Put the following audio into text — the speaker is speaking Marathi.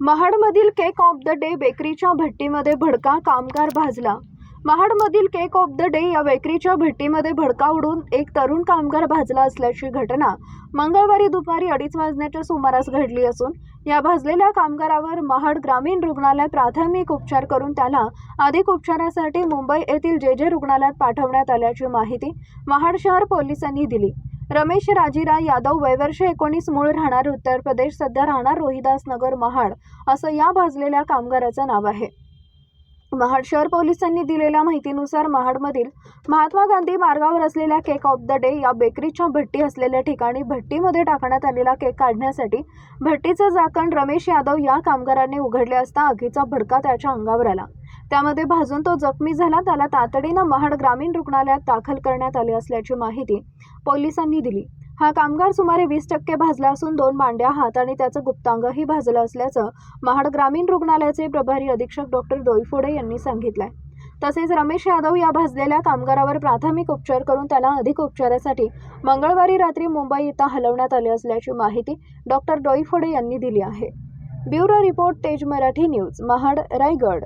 महाडमधील केक ऑफ द डे बेकरीच्या भट्टीमध्ये भडका कामगार भाजला. महाडमधील केक ऑफ द डे या बेकरीच्या भट्टीमध्ये भडका उडून एक तरुण कामगार भाजला असल्याची घटना मंगळवारी दुपारी अडीच वाजण्याच्या सुमारास घडली असून या भाजलेल्या कामगारावर महाड ग्रामीण रुग्णालयात प्राथमिक उपचार करून त्याला अधिक उपचारासाठी मुंबई येथील जे जे रुग्णालयात पाठवण्यात आल्याची माहिती महाड शहर पोलिसांनी दिली. रमेश राजीराव यादव वयवर्ष एकोणीस मूळ राहणार उत्तर प्रदेश सध्या राहणार रोहिदास नगर महाड असं या भाजलेल्या कामगाराचं नाव आहे. महाड शहर पोलिसांनी दिलेल्या माहितीनुसार महाडमधील महात्मा गांधी मार्गावर असलेल्या केक ऑफ द डे या बेकरीच्या भट्टी असलेल्या ठिकाणी भट्टीमध्ये टाकण्यात आलेला केक काढण्यासाठी भट्टीचं झाकण रमेश यादव या कामगारांनी उघडले असता आगीचा भडका त्याच्या अंगावर आला. त्यामध्ये भाजून तो जखमी झाला त्याला तातडीनं महाड ग्रामीण रुग्णालयात दाखल करण्यात आले असल्याची माहिती पोलिसांनी दिली. हा कामगार सुमारे वीस टक्के भाजला असून दोन मांड्या हात आणि त्याचं गुप्तांगही भाजलं असल्याचं महाड ग्रामीण रुग्णालयाचे प्रभारी अधीक्षक डॉक्टर डोईफोडे यांनी सांगितलंय. तसेच रमेश यादव या भाजलेल्या कामगारावर प्राथमिक उपचार करून त्याला अधिक उपचारासाठी मंगळवारी रात्री मुंबई इथं हलवण्यात आले असल्याची माहिती डॉक्टर डोईफोडे यांनी दिली आहे. ब्युरो रिपोर्ट तेज मराठी न्यूज महाड रायगड.